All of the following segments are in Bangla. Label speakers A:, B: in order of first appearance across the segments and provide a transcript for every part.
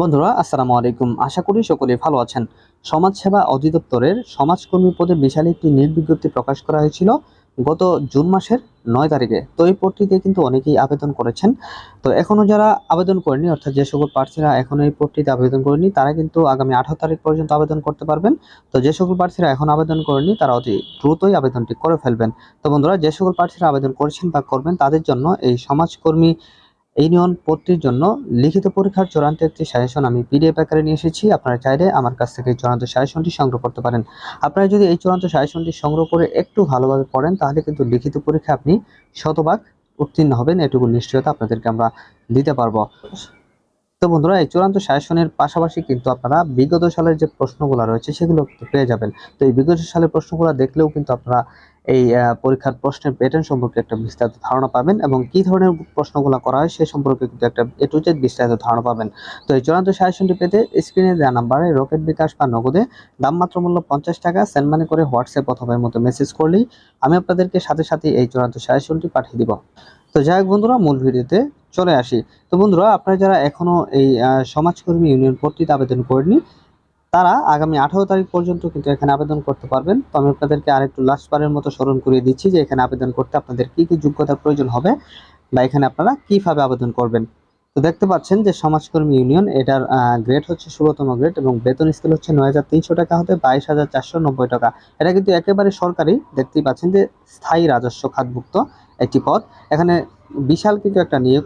A: বন্ধুরা, আসসালামু আলাইকুম। আশা করি সকলে ভালো আছেন। সমাজসেবা অধিদপ্তরের সমাজকর্মী পদে বিশাল একটি নিয়োগ বিজ্ঞপ্তি প্রকাশ করা হয়েছিল গত জুন মাসের নয় তারিখে। তো এই পদটিতে কিন্তু অনেকেই আবেদন করেছেন। তো এখনও যারা আবেদন করেনি, অর্থাৎ যে সকল প্রার্থীরা এখনও এই পদটিতে আবেদন করেনি, তারা কিন্তু আগামী আঠারো তারিখ পর্যন্ত আবেদন করতে পারবেন। তো যে সকল প্রার্থীরা এখন আবেদন করেনি, তারা অতি দ্রুতই আবেদনটি করে ফেলবেন। তো বন্ধুরা, যে সকল প্রার্থীরা আবেদন করেছেন বা করবেন, তাদের জন্য এই সমাজকর্মী ইউনিয়ন পদটির জন্য লিখিত পরীক্ষার চূড়ান্ত একটি সাজেশন আমি পিডিএফ আকারে নিয়ে এসেছি। আপনারা চাইলে আমার কাছ থেকে চূড়ান্ত সাজেশনটি সংগ্রহ করতে পারেন। আপনারা যদি এই চূড়ান্ত সাজেশনটি সংগ্রহ করে একটু ভালোভাবে পড়েন, তাহলে কিন্তু লিখিত পরীক্ষা আপনি শতভাগ উত্তীর্ণ হবেন। এটুকু নিশ্চয়তা আপনাদেরকে আমরা দিতে পারব। তো বন্ধুরা, এই চূড়ান্ত সাজেশনের পাশাপাশি কিন্তু আপনারা বিগত সালের যে প্রশ্নগুলো রয়েছে সেগুলো পেয়ে যাবেন। তো এই বিগত সালের প্রশ্নগুলো দেখলেও কিন্তু আপনারা এই পরীক্ষার প্রশ্নের প্যাটার্ন সম্পর্কে একটা বিস্তারিত ধারণা পাবেন এবং কি ধরনের প্রশ্নগুলো করা হয় সে সম্পর্কে কিন্তু একটা এ টু জেড বিস্তারিত ধারণা পাবেন। তো এই চূড়ান্ত সাজেশনটি পেতে স্ক্রিনে দেওয়া নাম্বারে রকেট বিকাশ বা নগদে দামমাত্র মূল্য পঞ্চাশ টাকা সেন্ড মানি করে হোয়াটসঅ্যাপ অথবা মতো মেসেজ করলেই আমি আপনাদেরকে সাথে সাথে এই চূড়ান্ত সাজেশনটি পাঠিয়ে দিব। তো যাই হোক বন্ধুরা, মূল ভিডিওতে চলে আসি। তো বন্ধুরা, আপনারা যারা এখনও এই সমাজকর্মী ইউনিয়ন পদটিতে আবেদন করেনি তারা আগামী আঠারো তারিখ পর্যন্ত কিন্তু এখানে আবেদন করতে পারবেন। তো আমি আপনাদেরকে আরেকটু লাস্ট বারের মতো স্মরণ করিয়ে দিচ্ছি যে এখানে আবেদন করতে আপনাদের কি কি যোগ্যতার প্রয়োজন হবে বা এখানে আপনারা কীভাবে আবেদন করবেন। তো দেখতে পাচ্ছেন যে সমাজকর্মী ইউনিয়ন এটার গ্রেড হচ্ছে ষোলোতম গ্রেড এবং বেতন স্কেল হচ্ছে নয় হাজার তিনশো টাকা হতে বাইশ হাজার চারশো নব্বই টাকা। এটা কিন্তু একেবারে সরকারি, দেখতেই পাচ্ছেন যে স্থায়ী রাজস্ব খাতভুক্ত একটি পদ। এখানে বিশাল কিন্তু একটা নিয়োগ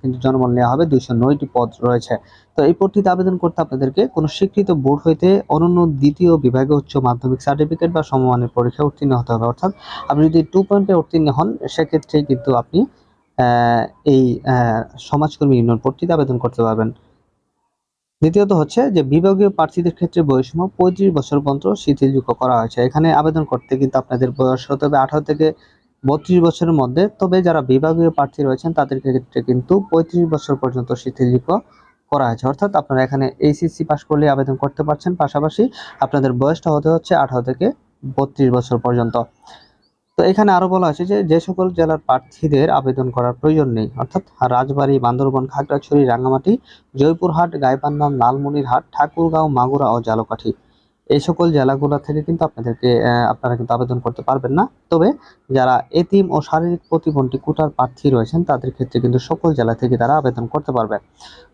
A: কিন্তু জনবল নেওয়া হবে, দুইশো নয়টি পদ রয়েছে। তো এই পদটিতে আবেদন করতে আপনাদেরকে কোনো স্বীকৃত বোর্ড হইতে অনন্য দ্বিতীয় বিভাগে উচ্চ মাধ্যমিক সার্টিফিকেট বা সমমানের পরীক্ষা উত্তীর্ণ হতে হবে। অর্থাৎ আপনি যদি টু পয়েন্টে উত্তীর্ণ হন সেক্ষেত্রে কিন্তু আপনি এই সমাজকর্মী ইউনিয়ন পদটিতে আবেদন করতে পারবেন। দ্বিতীয়ত হচ্ছে যে বিভাগীয় প্রার্থীদের ক্ষেত্রে বয়সীম পঁয়ত্রিশ বছর পর্যন্ত শিথিলযোগ্য করা হয়েছে। এখানে আবেদন করতে কিন্তু আপনাদের বয়স হতে হবে আঠারো থেকে বত্রিশ বছরের মধ্যে। তবে যারা বিভাগীয় প্রার্থী রয়েছেন, তাদের ক্ষেত্রে কিন্তু পঁয়ত্রিশ বছর পর্যন্ত শিথিলযোগ্য করা হয়েছে। অর্থাৎ আপনারা এখানে এইচএসসি পাস করলে আবেদন করতে পারছেন। পাশাপাশি আপনাদের বয়সটা হতে হচ্ছে আঠারো থেকে বত্রিশ বছর পর্যন্ত। তো এখানে আরও বলা আছে যে যে সকল জেলার প্রার্থীদের আবেদন করার প্রয়োজন নেই। অর্থাৎ রাজবাড়ী, বান্দরবন, খাগড়াছড়ি, রাঙ্গামাটি, জয়পুরহাট, গাইবান্ধা, লালমনিরহাট, ঠাকুরগাঁও, মাগুরা ও জালকাঠি। এই সকল জেলাগুলো থেকে কিন্তু আপনাদেরকে আপনারা কিন্তু আবেদন করতে পারবেন না। তবে যারা এতিম ও শারীরিক প্রতিবন্ধী কোটার প্রার্থী রয়েছেন, তাদের ক্ষেত্রে কিন্তু সকল জেলা থেকে তারা আবেদন করতে পারবে।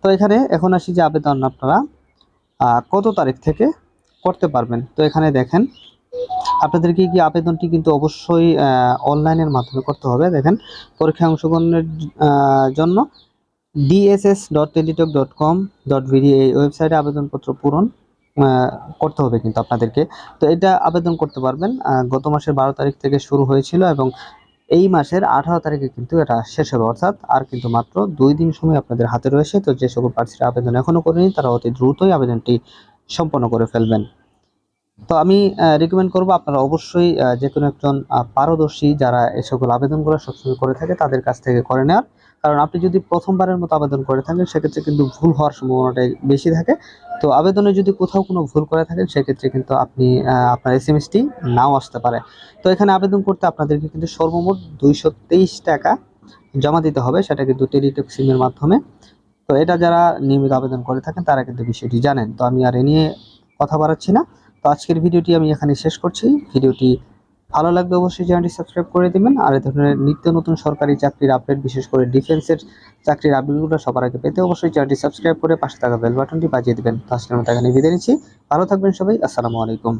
A: তো এখানে এখন আসি যে আবেদন আপনারা কত তারিখ থেকে করতে পারবেন? তো এখানে দেখেন আপনাদেরকে কি আবেদনটি কিন্তু অবশ্যই অনলাইনের মাধ্যমে করতে হবে? দেখেন, পরীক্ষায় অংশগ্রহণের জন্য DSS dot Teletalk dot com dot BD এই ওয়েবসাইটে আবেদনপত্র পূরণ করতে হবে কিন্তু আপনাদেরকে। তো এটা আবেদন করতে পারবেন গত মাসের বারো তারিখ থেকে শুরু হয়েছিল এবং এই মাসের আঠারো তারিখে কিন্তু এটা শেষ হবে। অর্থাৎ আর কিন্তু মাত্র দুই দিন সময় আপনাদের হাতে রয়েছে। তো যে সকল প্রার্থীরা আবেদন এখনও করেনি, তারা অতি দ্রুতই আবেদনটি সম্পন্ন করে ফেলবেন। তো আমি রিকমেন্ড করব আপনারা অবশ্যই যে কোনো একজন পারদর্শী যারা এই সকল আবেদনগুলো সবসময় করে থাকে তাদের কাছ থেকে করে নেওয়ার। কারণ আপনি যদি প্রথমবারের মতো আবেদন করে থাকেন, সেক্ষেত্রে কিন্তু ভুল হওয়ার সম্ভাবনাটাই বেশি থাকে। তো আবেদনে যদি কোথাও কোনো ভুল করে থাকেন, সেক্ষেত্রে কিন্তু আপনি আপনার এস এম এসটি নাও আসতে পারে। তো এখানে আবেদন করতে আপনাদেরকে কিন্তু সর্বমোট দুইশো তেইশ টাকা জমা দিতে হবে, সেটা কিন্তু টেলিটক সিমের মাধ্যমে। তো এটা যারা নিয়মিত আবেদন করে থাকেন, তারা কিন্তু বিষয়টি জানেন। তো আমি আর এ নিয়ে কথা বাড়াচ্ছি না। তো আজকের ভিডিওটি আমি এখানে শেষ করছি। ভিডিওটি ভালো লাগলে অবশ্যই চ্যানেলটি সাবস্ক্রাইব করে দেবেন। আর এই ধরনের নিত্য নতুন সরকারি চাকরির আপডেট, বিশেষ করে ডিফেন্সের চাকরির আপডেটগুলো সবার আগে পেতে অবশ্যই চ্যানেলটি সাবস্ক্রাইব করে পাশে থাকা বেল বাটনটি বাজিয়ে দেবেন। তো আজকের মতো এখানে বিদায় নিচ্ছি। ভালো থাকবেন সবাই। আসসালামু আলাইকুম।